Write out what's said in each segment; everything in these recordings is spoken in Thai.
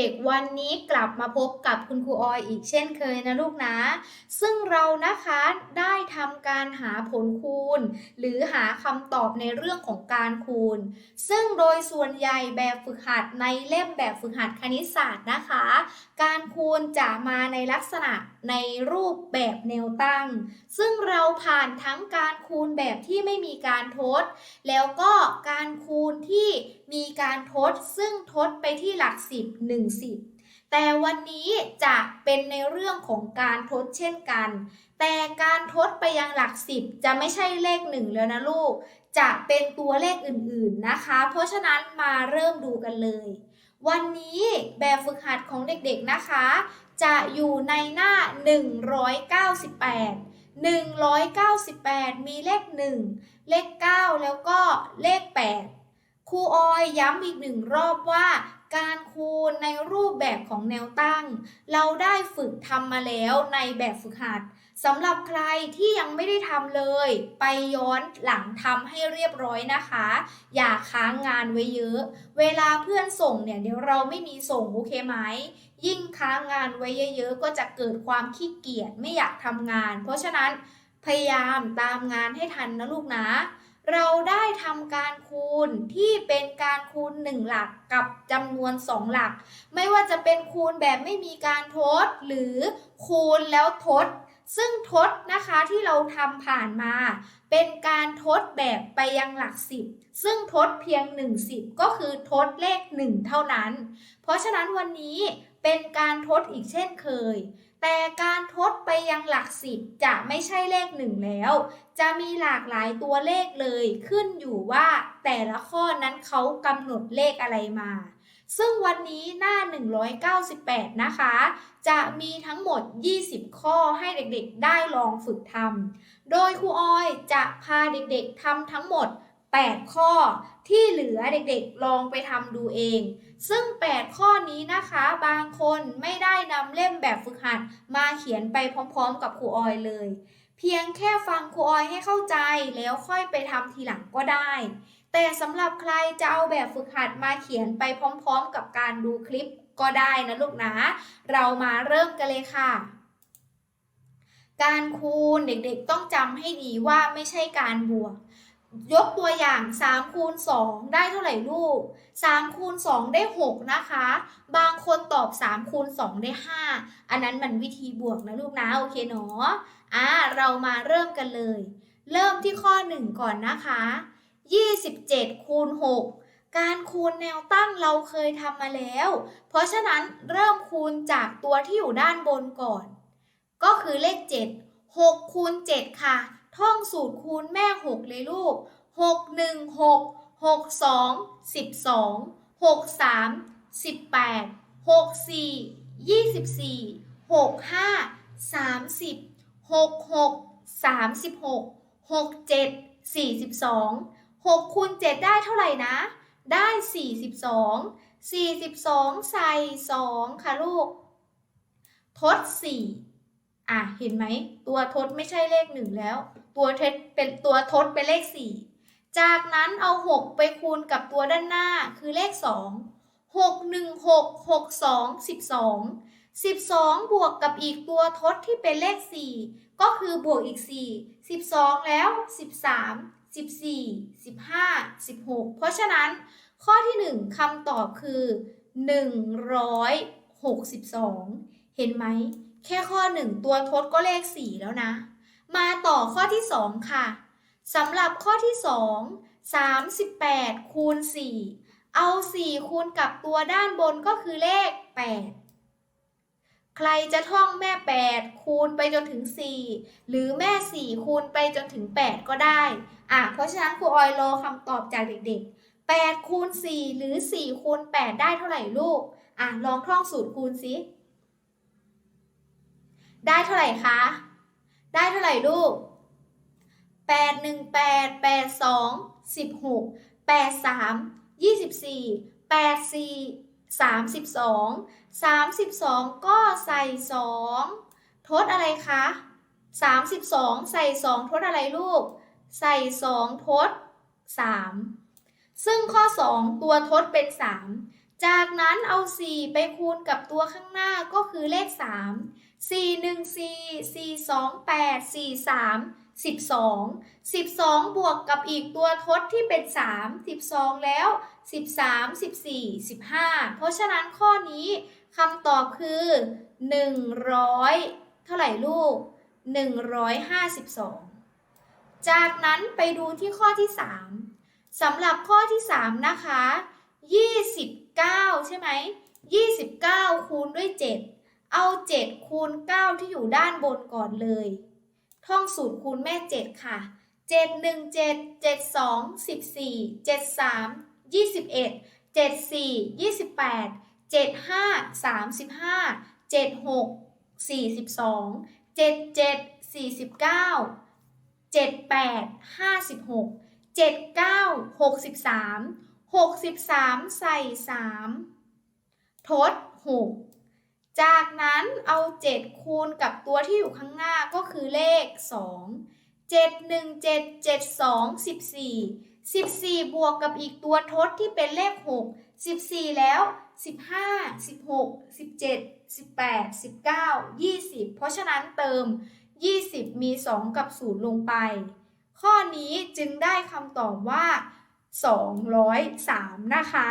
เด็กๆ วันนี้กลับมาพบกับคุณครูออยอีกเช่นเคยนะลูกนะ ซึ่งเรานะคะได้ทำการหาผลคูณ หรือหาคำตอบในเรื่องของการคูณ ซึ่งโดยส่วนใหญ่แบบฝึกหัดในเล่มแบบฝึกหัดคณิตศาสตร์นะคะ การคูณจะมาในลักษณะในรูปแบบแนวตั้ง ซึ่งเราผ่านทั้งการคูณแบบที่ไม่มีการทด แล้วก็การคูณที่มีการทด ซึ่งทดไปที่หลักสิบหนึ่งสิบแต่วันนี้จะเป็นในเรื่องของการทดเช่นกัน แต่การทดไปยังหลักสิบจะไม่ใช่เลขหนึ่งแล้วนะลูก จะเป็นตัวเลขอื่นๆนะคะ เพราะฉะนั้นมาเริ่มดูกันเลยวันนี้แบบฝึกหัดของเด็กๆนะคะ จะอยู่ในหน้า 198 198 มีเลข 1 เลข 9 แล้วก็เลข 8 ครูออยย้ำอีกหนึ่งรอบว่า การคูณในรูปแบบของแนวตั้ง เราได้ฝึกทำมาแล้วในแบบฝึกหัดสำหรับใครที่ยังไม่ได้ทำเลย ไปย้อนหลังทำให้เรียบร้อยนะคะ อย่าค้างงานไว้เยอะ เวลาเพื่อนส่งเนี่ยเดี๋ยวเราไม่มีส่งโอเคไหม ยิ่งค้างงานไว้เยอะๆ ก็จะเกิดความขี้เกียจไม่อยากทำงาน เพราะฉะนั้นพยายามตามงานให้ทันนะลูกนะ เราได้ทำการคูณที่เป็นการคูณ 1 หลักกับจำนวน 2 หลัก ไม่ว่าจะเป็นคูณแบบไม่มีการทด หรือคูณแล้วทด ซึ่งทดนะคะที่เราทำผ่านมา เป็นการทดแบบไปยังหลักสิบซึ่งทดเพียง1สิบก็คือทดเลข 1 เท่านั้น เพราะฉะนั้นวันนี้เป็นการทดอีกเช่นเคย แต่การทดไปยังหลักสิบจะไม่ใช่เลขหนึ่งแล้ว จะมีหลากหลายตัวเลขเลยขึ้นอยู่ว่าแต่ละข้อนั้นเขากำหนดเลขอะไรมา ซึ่งวันนี้หน้า 198 นะคะ จะมีทั้งหมด 20 ข้อให้เด็กๆได้ลองฝึกทำ โดยครูออยจะพาเด็กๆทำทั้งหมด 8 ข้อที่เหลือเด็กๆลองไปทำดูเอง ซึ่ง 8 ข้อนี้นะคะ บางคนไม่ได้นำเล่มแบบฝึกหัดมาเขียนไปพร้อมๆ กับครูออยเลย เพียงแค่ฟังครูออยให้เข้าใจแล้วค่อยไปทำทีหลังก็ได้ แต่สำหรับใครจะเอาแบบฝึกหัดมาเขียนไปพร้อมๆ กับการดูคลิปก็ได้นะลูกนะ เรามาเริ่มกันเลยค่ะการคูณเด็กๆต้องจำให้ดีว่าไม่ใช่การบวก ยกตัวอย่าง3คูณ2ได้เท่าไหร่ลูก3คูณ2ได้ 6 นะคะ บางคนตอบ3คูณ2ได้ 5 อันนั้นมันวิธีบวกนะลูกนะ โอเคเนาะอะเรามาเริ่มกันเลย เริ่มที่ข้อ 1 ก่อนนะคะ 27คูณ6 การคูณแนวตั้งเราเคยทำมาแล้ว เพราะฉะนั้นเริ่มคูณจากตัวที่อยู่ด้านบนก่อน ก็คือเลข 7 6คูณ7ค่ะ ท่องสูตรคูณแม่ 6 เลยลูก 6 1 6 6 2 12 6 3 18 6 4 24 6 5 30 6 6 36 6 7 42 6คูณ7ได้เท่าไหร่นะ ได้ 42 42 ใส่ 2 ค่ะลูก ทด 4 อะ เห็นไหม ตัวทดไม่ใช่เลข 1 แล้ว ตัวทดเป็นตัวทดเป็นเลข 4 จากนั้นเอา 6 ไปคูณกับตัวด้านหน้าคือเลข 2 6 1 6 6 2 12 12 บวกกับอีกตัวทดที่เป็นเลข 4 ก็คือบวกอีก 4 12 แล้ว 13 14 15 16 เพราะฉะนั้นข้อที่ 1คำตอบคือ 162 เห็นไหม แค่ข้อ 1 ตัวทดก็เลข 4 แล้วนะ มาต่อข้อที่ 2 ค่ะสำหรับข้อที่ 2 38คูณ4เอา 4 คูณกับตัวด้านบนก็คือเลข 8 ใครจะท่องแม่ 8 คูณไปจนถึง 4 หรือแม่ 4 คูณไปจนถึง 8 ก็ได้อะเพราะฉะนั้นครูออยรอคำตอบจากเด็กๆ 8 คูณ 4 หรือ 4 คูณ 8 ได้เท่าไหร่ลูกอะลองท่องสูตรคูณสิได้เท่าไหร่คะ ได้เท่าไหร่ลูก 8 1 8 8 2 16 8 3 24 8 4 32 32 ก็ใส่ 2 ทดอะไรคะ 32 ใส่ 2 ทดอะไรลูก ใส่ 2 ทด 3 ซึ่งข้อ 2 ตัวทดเป็น 3 จากนั้นเอา 4 ไปคูณกับตัวข้างหน้าก็คือเลข 3 4 1 4 4 2 8 4 3 12 12 บวกกับอีกตัวทดที่เป็น 3 12 แล้ว 13 14 15 เพราะฉะนั้นข้อนี้คำตอบคือ 100 เท่าไหร่ลูก 152 จากนั้นไปดูที่ข้อที่ 3สำหรับข้อที่ 3 นะคะ 29 ใช่ไหม 29 คูณด้วย 7 เอา 7 คูณ 9 ที่อยู่ด้านบนก่อนเลย ท่องสูตรคูณแม่ 7 ค่ะ 7 1 7 7 2 14 7 3 21 7 4 28 7 5 35 7 6 42 7 7 49 7 8 56 7 9 63 63 ใส่ 3 ทด 6 จากนั้นเอา 7 คูณกับตัวที่อยู่ข้างหน้าก็คือเลข 2 7 1 7 7 2 14 14 บวกกับอีกตัวทดที่เป็นเลข 6 14 แล้ว 15 16 17 18 19 20 เพราะฉะนั้นเติม 20 มี 2 กับ 0 ลงไป ข้อนี้จึงได้คำตอบว่า 203 นะคะ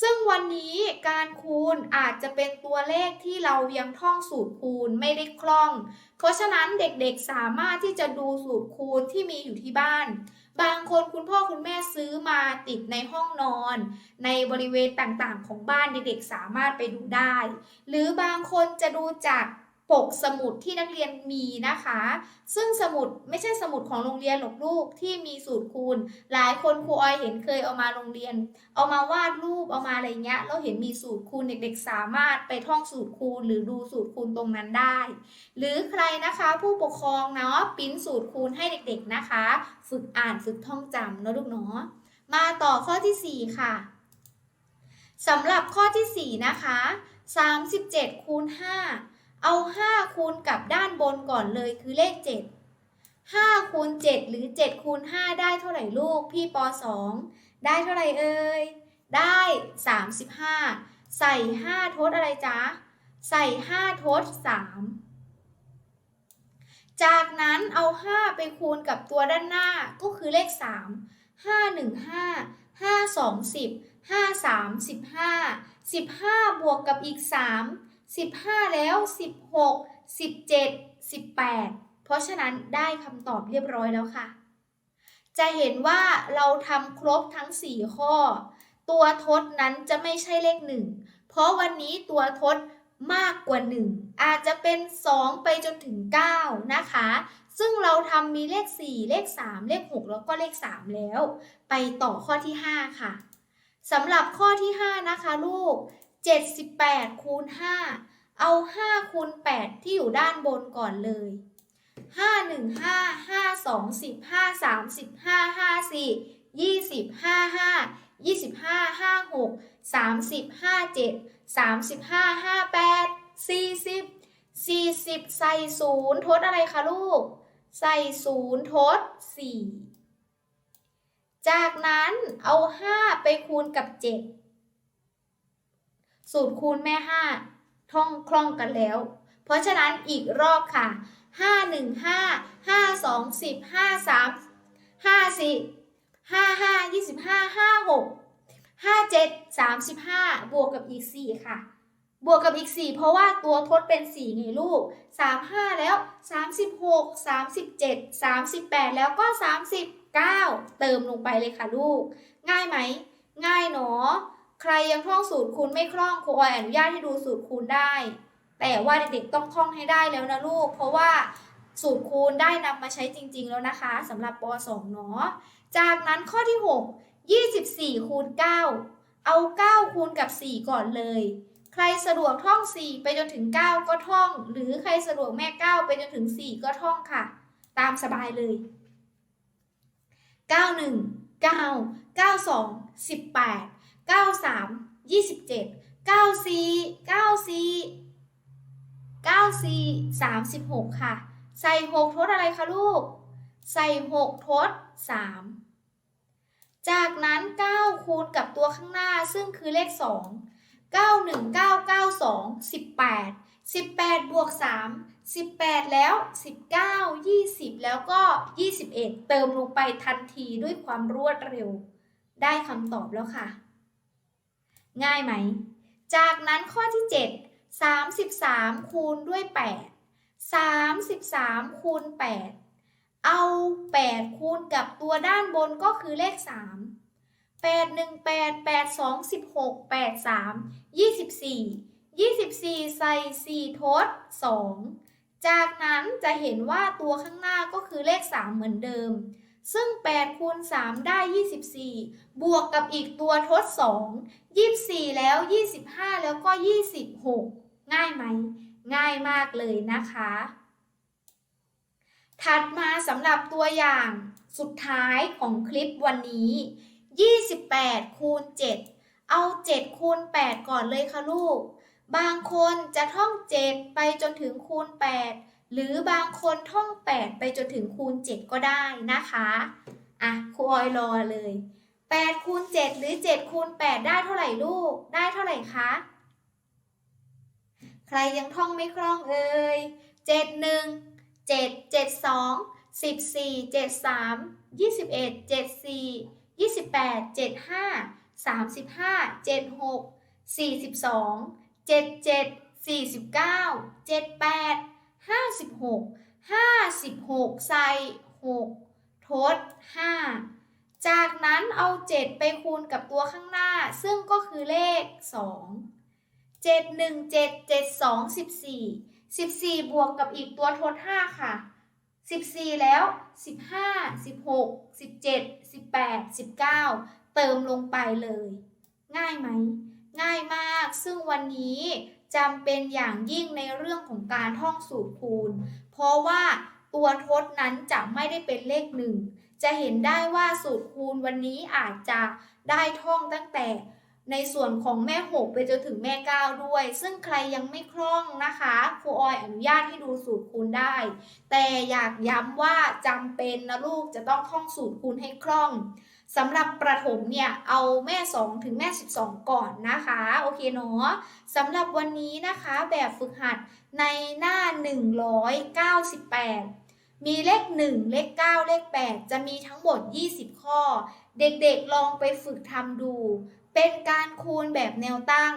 ซึ่งวันนี้การคูณอาจจะเป็นตัวเลขที่เรายังท่องสูตรคูณไม่ได้คล่อง เพราะฉะนั้นเด็กๆสามารถที่จะดูสูตรคูณที่มีอยู่ที่บ้าน บางคนคุณพ่อคุณแม่ซื้อมาติดในห้องนอน ในบริเวณต่างๆ ของบ้านเด็กๆสามารถไปดูได้ หรือบางคนจะดูจาก ปกสมุดที่นักเรียนมีนะคะ ซึ่งสมุดไม่ใช่สมุดของโรงเรียนหรอกลูกที่มีสูตรคูณ หลายคนครูออยเห็นเคยเอามาโรงเรียน เอามาวาดรูปเอามาอะไรเงี้ยเราเห็นมีสูตรคูณเด็กๆ สามารถไปท่องสูตรคูณ หรือดูสูตรคูณตรงนั้นได้ หรือใครนะคะผู้ปกครองเนาะปิ้นสูตรคูณให้เด็กๆนะคะ ฝึกอ่านฝึกท่องจำเนาะลูกเนาะมาต่อข้อทีสี่4 ค่ะสำหรับข้อทีสี่4 นะคะ 37คูณ5 เอา 5 คูณกับด้านบนก่อนเลยคือเลข 7 5คูณ7หรือ7คูณ5ได้เท่าไหร่ลูกพี่ป .2 ได้เท่าไหร่เอ่ยได้ 35 ใส่ 5 ทดอะไรจ๊ะ ใส่ 5 ทด 3 จากนั้นเอา 5 ไปคูณกับตัวด้านหน้าก็คือเลข 3 5 1 5 5 2 10 5 3 15 15 บวกกับอีก 3 15 แล้ว 16 17 18 เพราะฉะนั้นได้คำตอบเรียบร้อยแล้วค่ะ จะเห็นว่าเราทำครบทั้ง 4 ข้อ ตัวทดนั้นจะไม่ใช่เลข 1 เพราะวันนี้ตัวทดมากกว่า 1 อาจจะเป็น 2 ไปจนถึง 9 นะคะ ซึ่งเราทำมีเลข 4 เลข 3 เลข 6 แล้วก็เลข 3 แล้ว ไปต่อข้อที่ 5 ค่ะสำหรับข้อที่ 5 นะคะลูก 78คูณ5เอา 5คูณ8ที่อยู่ด้านบนก่อนเลย 5 1 5 5 2 10 5 3 10 5 5 4 20 55 25 56 30 57 35 58 40 40 ใส่ศูนย์ทดอะไรคะลูก ใส่ศูนย์ทด 4 จากนั้นเอา 5 ไปคูณกับ 7 สูตรคูณแม่5ท่องคล่องกันแล้ว เพราะฉะนั้นอีกรอบค่ะ5 1 5 5 2 10 5 3 5 4 5 5 25 5 6 5 7 35บวกกับอีก4ค่ะ บวกกับอีก4เพราะว่าตัวทดเป็น4ไงลูก35แล้ว36 37 38แล้วก็39เติมลงไปเลยค่ะลูก ง่ายไหม ง่ายเนาะ ใครยังท่องสูตรคูณไม่คล่องครูออยอนุญาตให้ดูสูตรคูณได้ แต่ว่าเด็กๆต้องท่องให้ได้แล้วนะลูก เพราะว่าสูตรคูณได้นำมาใช้จริง ๆ แล้วนะคะสำหรับป .2 เนาะจากนั้นข้อที่ 6 24คูณ9เอา 9 คูณกับ 4 ก่อนเลย ใครสะดวกท่อง 4 ไปจนถึง 9 ก็ท่อง หรือใครสะดวกแม่ 9 ไปจนถึง 4 ก็ท่องค่ะ ตามสบายเลย 91 9 92 18 93 27 94 94 94 36 ค่ะ ใส่ 6 ทดอะไรคะลูก ใส่ 6 ทด 3 จากนั้น 9 คูณกับตัวข้างหน้าซึ่งคือเลข 2 91992 18 18 บวก 3 18 แล้ว 19 20 แล้วก็ 21 เติมลงไปทันทีด้วยความรวดเร็ว ได้คำตอบแล้วค่ะ ง่ายไหม จากนั้นข้อที่ 7 33 คูณด้วย 8 33 คูณ 8 เอา 8 คูณกับตัวด้านบนก็คือเลข 3 8 1 8 8 2 16 8 3 24 24 ใส่ 4 ทด 2 จากนั้นจะเห็นว่าตัวข้างหน้าก็คือเลข 3 เหมือนเดิม ซึ่ง8คูณ3ได้ 24 บวกกับอีกตัวทด 2 24 แล้ว 25 แล้วก็ 26 ง่ายไหม ง่ายมากเลยนะคะ ถัดมาสำหรับตัวอย่างสุดท้ายของคลิปวันนี้ 28 คูณ 7 เอา 7 คูณ 8 ก่อนเลยค่ะลูก บางคนจะท่อง 7 ไปจนถึงคูณ 8 หรือบางคนท่อง 8 ไปจนถึงคูณ 7 ก็ได้นะคะอะครูออยรอเลย 8 คูณ 7 หรือ 7 คูณ 8 ได้เท่าไหร่ลูก ได้เท่าไหร่คะ ใครยังท่องไม่คล่องเอ่ย7 1 7 7 2 14 73 21 74 28 75 35 76 42 77 49 78 56 56ใส่6ทด5จากนั้นเอา 7 ไปคูณกับตัวข้างหน้า ซึ่งก็คือเลข 2 7 1 7 7 2 14 14 บวกกับอีกตัวทด 5 ค่ะ 14 แล้ว 15 16 17 18 19 เติมลงไปเลย ง่ายไหม ง่ายมาก ซึ่งวันนี้ จำเป็นอย่างยิ่งในเรื่องของการท่องสูตรคูณ เพราะว่าตัวทดนั้นจะไม่ได้เป็นเลขหนึ่งจะเห็นได้ว่าสูตรคูณวันนี้อาจจะได้ท่องตั้งแต่ในส่วนของแม่หกไปจนถึงแม่เก้าด้วย ซึ่งใครยังไม่คล่องนะคะครูออยอนุญาตให้ดูสูตรคูณได้ แต่อยากย้ำว่าจำเป็นนะลูกจะต้องท่องสูตรคูณให้คล่อง สำหรับประถมเนี่ยเอาแม่ 2 ถึงแม่ 12 ก่อนนะคะ โอเคเนาะสำหรับวันนี้นะคะแบบฝึกหัดในหน้า 198 มีเลข 1 เลข 9 เลข 8 จะมีทั้งหมด 20 ข้อ เด็กๆลองไปฝึกทำดู เป็นการคูณแบบแนวตั้ง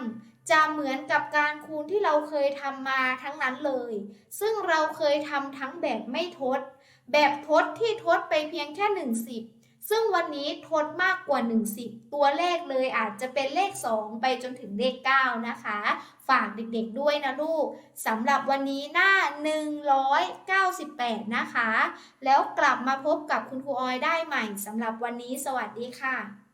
จะเหมือนกับการคูณที่เราเคยทำมาทั้งนั้นเลย ซึ่งเราเคยทำทั้งแบบไม่ทด แบบทดที่ทดไปเพียงแค่1 10 ซึ่งวันนี้ทดมากกว่า1 10 ตัวเลขเลยอาจจะเป็นเลข 2 ไปจนถึงเลข 9 นะคะ ฝากเด็กๆด้วยนะลูกสำหรับวันนี้หน้า 198 นะคะ แล้วกลับมาพบกับคุณครูออยได้ใหม่สำหรับวันนี้สวัสดีค่ะ